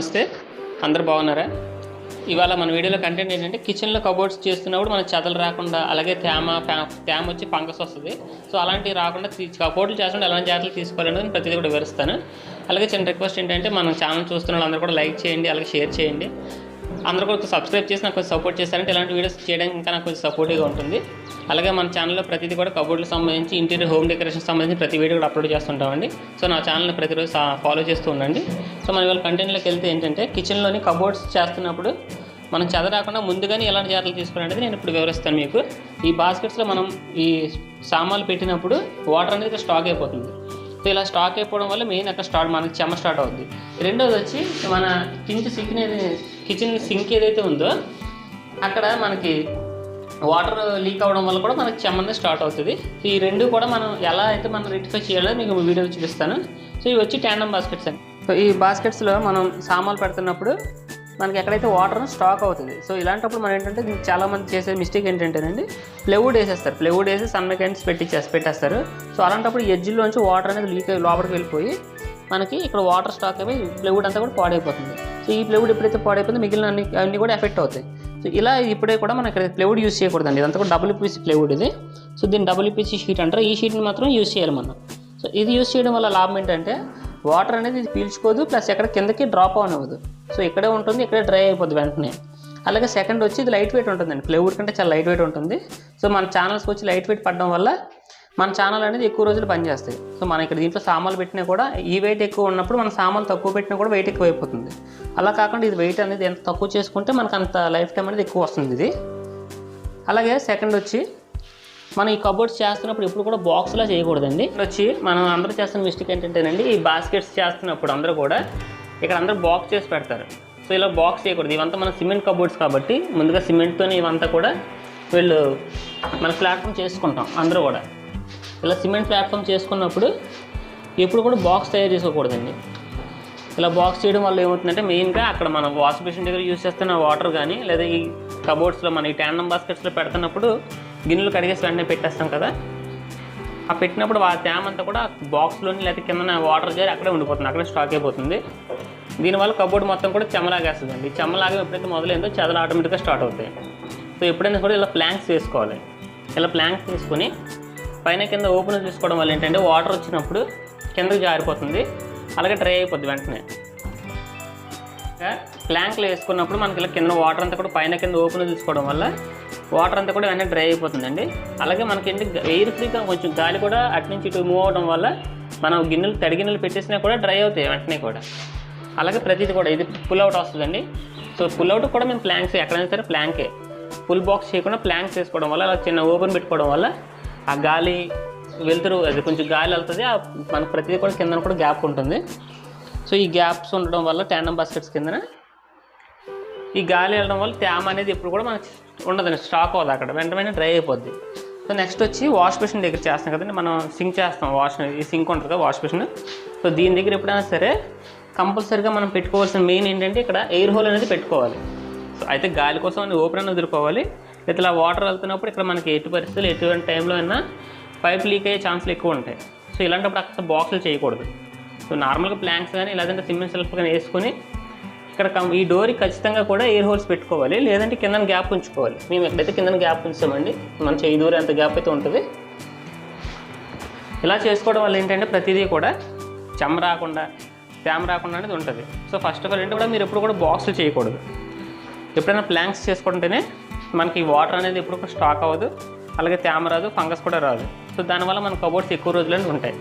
నమస్తే. అందరు బాగున్నారా? ఇవాళ మన వీడియోలో కంటెంట్ ఏంటంటే కిచెన్లో కబోర్డ్స్ చేస్తున్నప్పుడు మనకు చెదలు రాకుండా అలాగే తేమ తేమ వచ్చి ఫంగస్ వస్తుంది. సో అలాంటివి రాకుండా కబోర్డ్లు చేస్తున్నప్పుడు ఎలాంటి జాగ్రత్తలు తీసుకోవాలనేది నేను ప్రతిదీ కూడా వివరిస్తాను. అలాగే చిన్న రిక్వెస్ట్ ఏంటంటే మనం ఛానల్ చూస్తున్న వాళ్ళందరూ కూడా లైక్ చేయండి అలాగే షేర్ చేయండి. అందరూ కూడా సబ్స్క్రైబ్ చేసి నాకు కొంచెం సపోర్ట్ చేస్తారంటే ఇలాంటి వీడియోస్ చేయడానికి ఇంకా నాకు కొంచెం సపోర్టివ్గా ఉంటుంది. అలాగే మన ఛానల్లో ప్రతిదీ కూడా కబోర్డ్లకు సంబంధించి ఇంటీరియర్ హోమ్ డెకరేషన్ సంబంధించి ప్రతి వీడియో కూడా అప్లోడ్ చేస్తుంటామండి. సో నా ఛానల్ని ప్రతిరోజు ఫాలో చేస్తూ ఉండండి. సో మన ఇవాళ కంటెంట్లోకి వెళ్తే ఏంటంటే కిచెన్లోని కబోర్డ్స్ చేస్తున్నప్పుడు మనం చెద రాకుండా ముందుగానే ఎలాంటి జాగ్రత్తలు తీసుకోవాలనేది నేను ఇప్పుడు వివరిస్తాను మీకు. ఈ బాస్కెట్స్లో మనం ఈ సామాన్లు పెట్టినప్పుడు వాటర్ అనేది ఇక్కడ స్టాక్ అయిపోతుంది. సో ఇలా స్టాక్ అయిపోవడం వల్ల మెయిన్ అక్కడ స్టార్ట్ మనకి చెమ్మ స్టార్ట్ అవుద్ది. రెండోది వచ్చి మన కింద సింక్ కిచెన్ సింక్ ఏదైతే ఉందో అక్కడ మనకి వాటర్ లీక్ అవడం వల్ల కూడా మనకి చెమ్మ స్టార్ట్ అవుతుంది. సో ఈ రెండు కూడా మనం ఎలా అయితే మనం రెక్టిఫై చేయాలో మీకు వీడియో చూపిస్తాను. సో ఇవి వచ్చి ట్యాండమ్ బాస్కెట్స్ అండి. సో ఈ బాస్కెట్స్లో మనం సామాన్లు పెడుతున్నప్పుడు మనకి ఎక్కడైతే వాటర్ స్టాక్ అవుతుంది. సో ఇలాంటప్పుడు మనం ఏంటంటే చాలామంది చాలా మంది చేసే మిస్టేక్ ఏంటంటేనండి ప్లెవుడ్ వేసేస్తారు. ప్లెవుడ్ వేసి సన్నకెండ్స్ పెట్టించేసి పెట్టేస్తారు. సో అలాంటప్పుడు ఎడ్జ్లోంచి వాటర్ అనేది లీక్ అయ్యి లోపలికి వెళ్ళిపోయి మనకి ఇక్కడ వాటర్ స్టాక్ అయిపోయి ప్లెవుడ్ అంతా కూడా పాడైపోతుంది. సో ఈ ప్లేవుడ్ ఎప్పుడైతే పాడైపోతే మిగిలిన అన్ని అన్ని కూడా ఎఫెక్ట్ అవుతాయి. సో ఇలా ఇప్పుడే కూడా మనం ఇక్కడ ప్లేవుడ్ యూస్ చేయకూడదండి. ఇదంతా కూడా డబుల్ పీసీ ఇది. సో దీన్ని డబుల్ పీసీ షీట్ అంటారు. ఈ షీట్ని మాత్రం యూస్ చేయాలి మనం. సో ఇది యూస్ చేయడం వల్ల లాభం ఏంటంటే వాటర్ అనేది ఇది పీల్చుకోదు ప్లస్ ఎక్కడ కిందకి డ్రాప్ అవ్వదు. సో ఇక్కడే ఉంటుంది ఇక్కడే డ్రై అయిపోద్ది వెంటనే. అలాగే సెకండ్ వచ్చి ఇది లైట్ వెయిట్ ఉంటుందండి. ప్లేవుడ్ కంటే చాలా లైట్ వెయిట్ ఉంటుంది. సో మన ఛానల్స్కి వచ్చి లైట్ వెయిట్ పడడం వల్ల మన ఛానల్ అనేది ఎక్కువ రోజులు పనిచేస్తాయి. సో మనం ఇక్కడ దీంట్లో సామాన్లు పెట్టినా కూడా ఈ వెయిట్ ఎక్కువ ఉన్నప్పుడు మన సామాన్లు తక్కువ పెట్టినా కూడా వెయిట్ ఎక్కువ అయిపోతుంది అలా కాకుండా ఇది వెయిట్ అనేది ఎంత తక్కువ చేసుకుంటే మనకు అంత లైఫ్ టైం అనేది ఎక్కువ వస్తుంది ఇది. అలాగే సెకండ్ వచ్చి మనం ఈ కబోర్డ్స్ చేస్తున్నప్పుడు ఎప్పుడు కూడా బాక్స్లా చేయకూడదండి. ఇక్కడ వచ్చి మనం అందరూ చేస్తున్న మిస్టేక్ ఏంటంటేనండి ఈ బాస్కెట్స్ చేస్తున్నప్పుడు అందరూ కూడా ఇక్కడ అందరూ బాక్స్ చేసి పెడతారు. సో ఇలా బాక్స్ చేయకూడదు. ఇవంతా మన సిమెంట్ కబోర్డ్స్ కాబట్టి ముందుగా సిమెంట్తోనే ఇవంతా కూడా వీళ్ళు మన ప్లాట్ఫామ్ చేసుకుంటాం అందరూ కూడా. ఇలా సిమెంట్ ప్లాట్ఫామ్ చేసుకున్నప్పుడు ఎప్పుడు కూడా బాక్స్ తయారు చేసుకోకూడదండి. ఇలా బాక్స్ చేయడం వల్ల ఏమవుతుందంటే మెయిన్గా అక్కడ మనం వాష్ బేసిన్ దగ్గర యూస్ చేస్తున్న వాటర్ కానీ లేదా ఈ కబోర్డ్స్లో మన ఈ ట్యాండమ్ బాస్కెట్స్లో పెడుతున్నప్పుడు గిన్నెలు కడిగేసి వెంటనే పెట్టేస్తాం కదా. ఆ పెట్టినప్పుడు ఆ తేమ అంతా కూడా బాక్స్లోని లేకపోతే కింద వాటర్ చేరి అక్కడే ఉండిపోతుంది అక్కడే స్టాక్ అయిపోతుంది. దీనివల్ల కబోర్డ్ మొత్తం కూడా చెమ్మలాగేస్తుంది అండి చెమ్మలాగా ఎప్పుడైతే మొదలైందో చెదలు ఆటోమేటిక్గా స్టార్ట్ అవుతాయి. సో ఎప్పుడైనా కూడా ఇలా ప్లాంక్స్ వేసుకోవాలి. ఇలా ప్లాంక్స్ తీసుకొని పైన కింద ఓపెన్ చేసుకోవడం వల్ల ఏంటంటే వాటర్ వచ్చినప్పుడు కిందకి జారిపోతుంది. అలాగే డ్రై అయిపోద్ది వెంటనే. ప్లాంక్లు వేసుకున్నప్పుడు మనకి ఇలా కింద వాటర్ అంతా కూడా పైన కింద ఓపెన్ తీసుకోవడం వల్ల వాటర్ అంతా కూడా వెంటనే డ్రై అయిపోతుందండి. అలాగే మనకి ఏంటి ఎయిర్ ఫ్రీగా కొంచెం గాలి కూడా అటు నుంచి ఇటు మూవ్ అవడం వల్ల మనం గిన్నెలు తడి గిన్నెలు పెట్టేసినా కూడా డ్రై అవుతాయి వెంటనే కూడా. అలాగే ప్రతిది కూడా ఇది పుల్ అవుట్ వస్తుందండి. సో పుల్ అవుట్ కూడా మేము ప్లాంక్స్ ఎక్కడైనా సరే ప్లాంకే. ఫుల్ బాక్స్ చేయకుండా ప్లాంక్స్ వేసుకోవడం వల్ల అలా చిన్న ఓపెన్ పెట్టుకోవడం వల్ల ఆ గాలి వెళ్తురు అది కొంచెం గాలి వెళ్తుంది ఆ మనకు ప్రతిదీ కూడా కింద కూడా గ్యాప్ ఉంటుంది. సో ఈ గ్యాప్స్ ఉండడం వల్ల ట్యాండమ్ బాస్కెట్స్ కిందన ఈ గాలి వెళ్ళడం వల్ల తేమ అనేది ఎప్పుడు కూడా మనకి ఉండదండి స్టాక్ అవ్వదు అక్కడ వెంట వెంటనే డ్రై అయిపోద్ది. సో నెక్స్ట్ వచ్చి వాష్ బేసిన్ దగ్గర చేస్తాం కదండి మనం సింక్ చేస్తాం వాష్ ఈ సింక్ ఉంటుంది కదా వాష్ బేసిన్ సో దీని దగ్గర ఎప్పుడైనా సరే కంపల్సరీగా మనం పెట్టుకోవాల్సిన మెయిన్ ఏంటంటే ఇక్కడ ఎయిర్ హోల్ అనేది పెట్టుకోవాలి. సో అయితే గాలి కోసం అని ఓపెన్ అని వదులుకోవాలి. ఇట్లా ఇలా వాటర్ వెళ్తున్నప్పుడు ఇక్కడ మనకి ఎటు పరిస్థితులు ఎటువంటి టైంలో అయినా పైప్ లీక్ అయ్యే ఛాన్సులు ఎక్కువ ఉంటాయి. సో ఇలాంటప్పుడు అక్కడ బాక్సులు చేయకూడదు. సో నార్మల్గా ప్లాంక్స్ కానీ లేదంటే సిమెంట్ సెల్ఫ్ కానీ వేసుకొని ఇక్కడ ఈ డోర్కి ఖచ్చితంగా కూడా ఎయిర్ హోల్స్ పెట్టుకోవాలి. లేదంటే కింద గ్యాప్ ఉంచుకోవాలి. మేము ఎక్కడైతే కింద గ్యాప్ ఉంచామండి మన చేయి దూరం ఎంత గ్యాప్ అయితే ఉంటుంది. ఇలా చేసుకోవడం వల్ల ఏంటంటే ప్రతిదీ కూడా చెమ్మ రాకుండా తేమ రాకుండా అనేది ఉంటుంది. సో ఫస్ట్ ఆఫ్ ఆల్ ఏంటంటే కూడా మీరు ఎప్పుడు కూడా బాక్సులు చేయకూడదు. ఎప్పుడైనా ప్లాంక్స్ చేసుకుంటేనే మనకి వాటర్ అనేది ఎప్పుడు స్టాక్ అవ్వదు. అలాగే తేమ రాదు ఫంగస్ కూడా రాదు. సో దానివల్ల మన కబోర్డ్స్ ఎక్కువ రోజులు ఉంటాయి.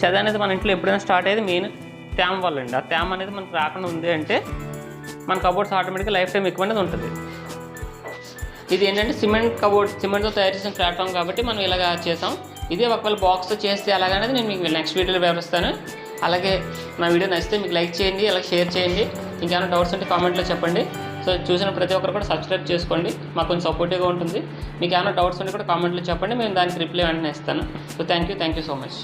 చెద అనేది మన ఇంట్లో ఎప్పుడైనా స్టార్ట్ అయ్యేది మెయిన్ తేమ వల్ల అండి ఆ తేమ అనేది మనకు రాకుండా ఉంది అంటే మన కబోర్డ్స్ ఆటోమేటిక్గా లైఫ్ టైం ఎక్కువ అనేది ఉంటుంది. ఇది ఏంటంటే సిమెంట్ కబోర్డ్ సిమెంట్తో తయారు చేసిన ప్లాట్ఫామ్ కాబట్టి మనం ఇలాగా చేసాం. ఇదే ఒకవేళ బాక్స్తో చేస్తే ఎలాగనేది నేను మీకు నెక్స్ట్ వీడియోలో వివరిస్తాను. అలాగే నా వీడియో నచ్చితే మీకు లైక్ చేయండి అలాగే షేర్ చేయండి. ఇంకేమైనా డౌట్స్ ఉంటే కామెంట్లో చెప్పండి. సో చూసిన ప్రతి ఒక్కరు కూడా సబ్స్క్రైబ్ చేసుకోండి. మాకు కొంచెం సపోర్టివ్గా ఉంటుంది. మీకు ఏమైనా డౌట్స్ ఉంటే కూడా కామెంట్లో చెప్పండి. మేము దానికి రిప్లై వెంటనే ఇస్తాను. So thank you thank you so much